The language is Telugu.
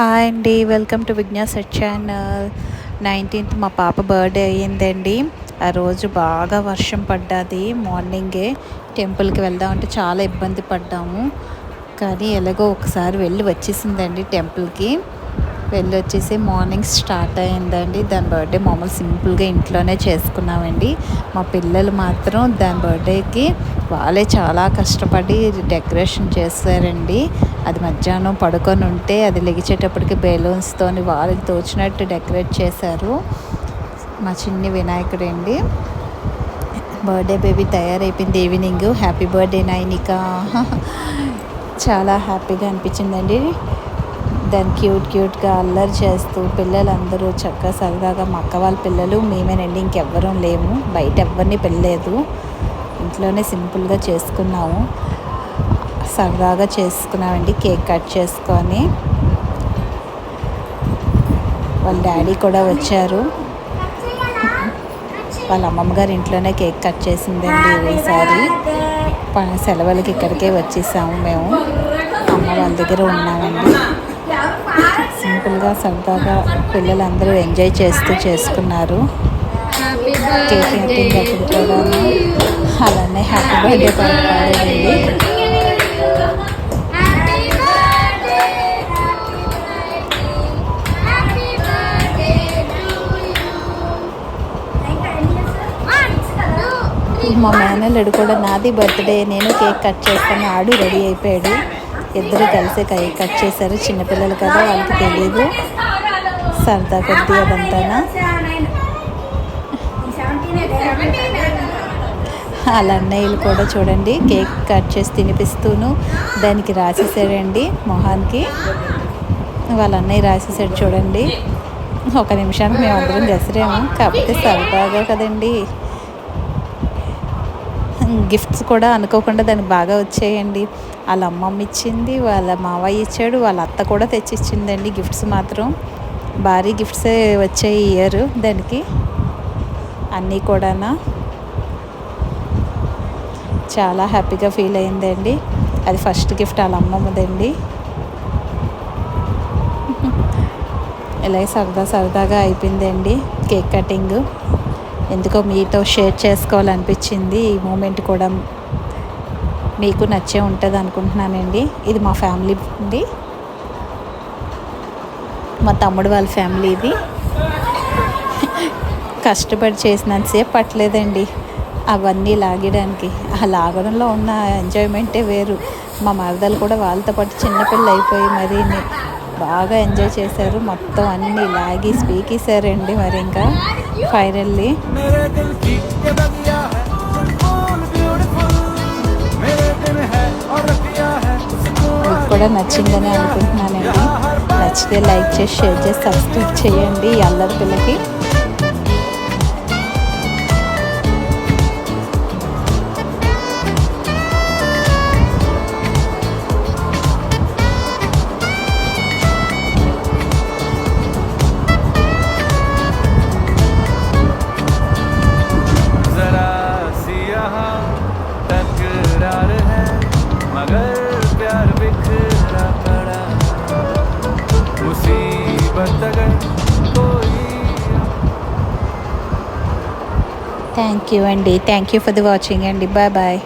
హాయ్ అండి. Welcome to Vignas channel. Nineteenth మా పాప బర్త్డే అయ్యిందండి. ఆ రోజు బాగా వర్షం పడ్డది. మార్నింగే టెంపుల్కి వెళ్దామంటే చాలా ఇబ్బంది పడ్డాము. కానీ ఎలాగో ఒకసారి వెళ్ళి వచ్చేసిందండి టెంపుల్కి. పెళ్ళి వచ్చేసి మార్నింగ్ స్టార్ట్ అయిందండి దాని బర్త్డే మామూలు సింపుల్గా ఇంట్లోనే చేసుకున్నామండి. మా పిల్లలు మాత్రం దాని బర్త్డేకి వాళ్ళే చాలా కష్టపడి డెకరేషన్ చేస్తారండి అది మధ్యాహ్నం పడుకొని ఉంటే అది లెగిచేటప్పటికి బెలూన్స్తో వాళ్ళకి తోచినట్టు డెకరేట్ చేశారు. మా చిన్ని వినాయకుడు అండి బర్త్డే బేబీ తయారైపోయింది ఈవినింగ్. Happy birthday Nainika. చాలా హ్యాపీగా అనిపించిందండి. దాన్ని క్యూట్ క్యూట్గా అల్లరి చేస్తూ పిల్లలందరూ చక్కగా సరదాగా మా అక్క వాళ్ళ పిల్లలు మేమేనండి ఇంకెవ్వరూ లేము. బయట ఎవరిని పెళ్ళలేదు ఇంట్లోనే సింపుల్గా చేసుకున్నాము. సరదాగా చేసుకున్నామండి కేక్ కట్ చేసుకొని. వాళ్ళ డాడీ కూడా వచ్చారు. వాళ్ళ అమ్మమ్మ గారి ఇంట్లోనే కేక్ కట్ చేసిందండి ఈసారి. సెలవులకి ఇక్కడికే వచ్చేసాము మేము. అమ్మ వాళ్ళ దగ్గర ఉన్నామండి. సింపుల్గా సరదాగా పిల్లలందరూ ఎంజాయ్ చేస్తూ చేసుకున్నారు. కేక్ అప్పుడు కూడా అలానే హ్యాపీ బర్త్డే పాడేదండి మా మేనల్లుడు కూడా నాది బర్త్డే నేను కేక్ కట్ చేస్తాను ఆడు రెడీ అయిపోయాడు. ఇద్దరు కలిసి కై కట్ చేశారు. చిన్నపిల్లలు కదా వాళ్ళకి తెలియదు సరదా కొద్ది అదంతా వాళ్ళ అన్నయ్యలు కూడా చూడండి కేక్ కట్ చేసి తినిపిస్తూను. దానికి రాసేసాడండి మొహానికి. వాళ్ళ అన్నయ్య రాసేసాడు చూడండి. ఒక నిమిషానికి మేము అందరం దసరాము కాకపోతే సరదాగా కదండి. గిఫ్ట్స్ కూడా అనుకోకుండా దానికి బాగా వచ్చాయండి. వాళ్ళ అమ్మమ్మ ఇచ్చింది వాళ్ళ మావయ్య ఇచ్చాడు వాళ్ళ అత్త కూడా తెచ్చిచ్చిందండి గిఫ్ట్స్ మాత్రం. భారీ గిఫ్ట్సే వచ్చాయి ఇయర్ దానికి. అన్నీ కూడా చాలా హ్యాపీగా ఫీల్ అయిందండి. అది ఫస్ట్ గిఫ్ట్ వాళ్ళ అమ్మమ్మదండి. ఇలా సరదా సరదాగా అయిపోయిందండి కేక్ కటింగ్. ఎందుకో మీతో షేర్ చేసుకోవాలనిపించింది ఈ మూమెంట్ కూడా. మీకు నచ్చే ఉంటుంది అనుకుంటున్నానండి. ఇది మా ఫ్యామిలీ అండి. మా తమ్ముడు వాళ్ళ ఫ్యామిలీ ఇది. కష్టపడి చేసినంతసేపు పట్టలేదండి. అవన్నీ లాగడానికి ఆ లాగడంలో ఉన్న ఎంజాయ్మెంటే వేరు. మా మరదలు కూడా వాళ్ళతో పాటు చిన్నపిల్ల అయిపోయి మరి బాగా ఎంజాయ్ చేశారు. మొత్తం అన్నీ లాగి స్పీకేశారండి మరి ఇంకా. ఫైనల్లీ. కూడా నచ్చిందని అనుకుంటున్నానండి. నచ్చితే లైక్ చేసి షేర్ చేసి సబ్స్క్రైబ్ చేయండి అల్లరి పిల్లకి థ్యాంక్ యూ అండి. Thank you for the watching అండి. Bye bye.